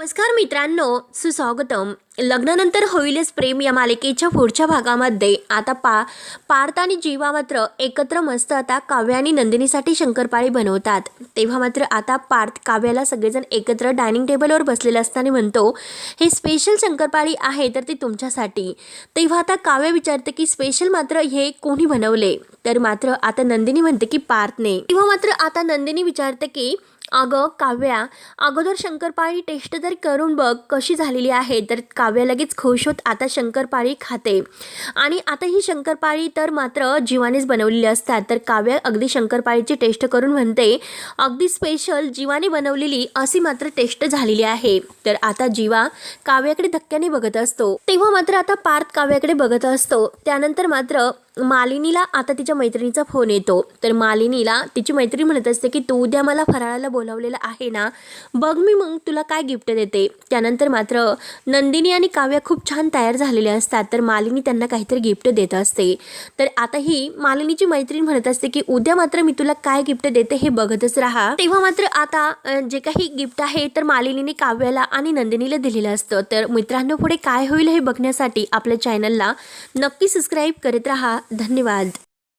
नमस्कार मित्रांनो सुस्वागतम. लग्नानंतर होईलच प्रेम या मालिकेच्या पुढच्या भागामध्ये आता पा पार्थ आणि जीवा मात्र एकत्र मस्त आता काव्य आणि नंदिनीसाठी शंकरपाळी बनवतात. तेव्हा मात्र आता पार्थ काव्याला सगळेजण एकत्र डायनिंग टेबलवर बसलेले असताना म्हणतो हे स्पेशल शंकरपाळी आहे तर ती तुमच्यासाठी. तेव्हा आता काव्य विचारते की स्पेशल मात्र हे कोणी बनवले? तर मात्र आता नंदिनी म्हणते की पार्थने. तेव्हा मात्र आता नंदिनी विचारते की अगं काव्या अगोदर शंकरपाळी टेस्ट तर करून बघ कशी झालेली आहे तर काव्या लगेच खुश होत आता शंकरपाळी खाते. आणि आता ही शंकरपाळी तर मात्र जीवानेच बनवलेली असतात तर काव्या अगदी शंकरपाळीची टेस्ट करून म्हणते अगदी स्पेशल जीवाने बनवलेली अशी मात्र टेस्ट झालेली आहे. तर आता जीवा काव्याकडे धक्क्याने बघत असतो. तेव्हा मात्र आता पार्थ काव्याकडे बघत असतो. त्यानंतर मात्र मालिनीला आता तिच्या मैत्रिणीचा फोन येतो. तर मालिनीला तिची मैत्रीण म्हणत असते की तू उद्या मला फराळाला बोलावलेलं आहे ना? बघ मी मग तुला काय गिफ्ट देते. त्यानंतर मात्र नंदिनी आणि काव्या खूप छान तयार झालेल्या असतात. तर मालिनी त्यांना काहीतरी गिफ्ट देत असते. तर आता ही मालिनीची मैत्रीण म्हणत असते की उद्या मात्र मी तुला काय गिफ्ट देते हे बघतच राहा. तेव्हा मात्र आता जे काही गिफ्ट आहे तर मालिनीने काव्याला आणि नंदिनीला दिलेलं असतं. तर मित्रांनो पुढे काय होईल हे बघण्यासाठी आपल्या चॅनलला नक्की सबस्क्राईब करत राहा. धन्यवाद.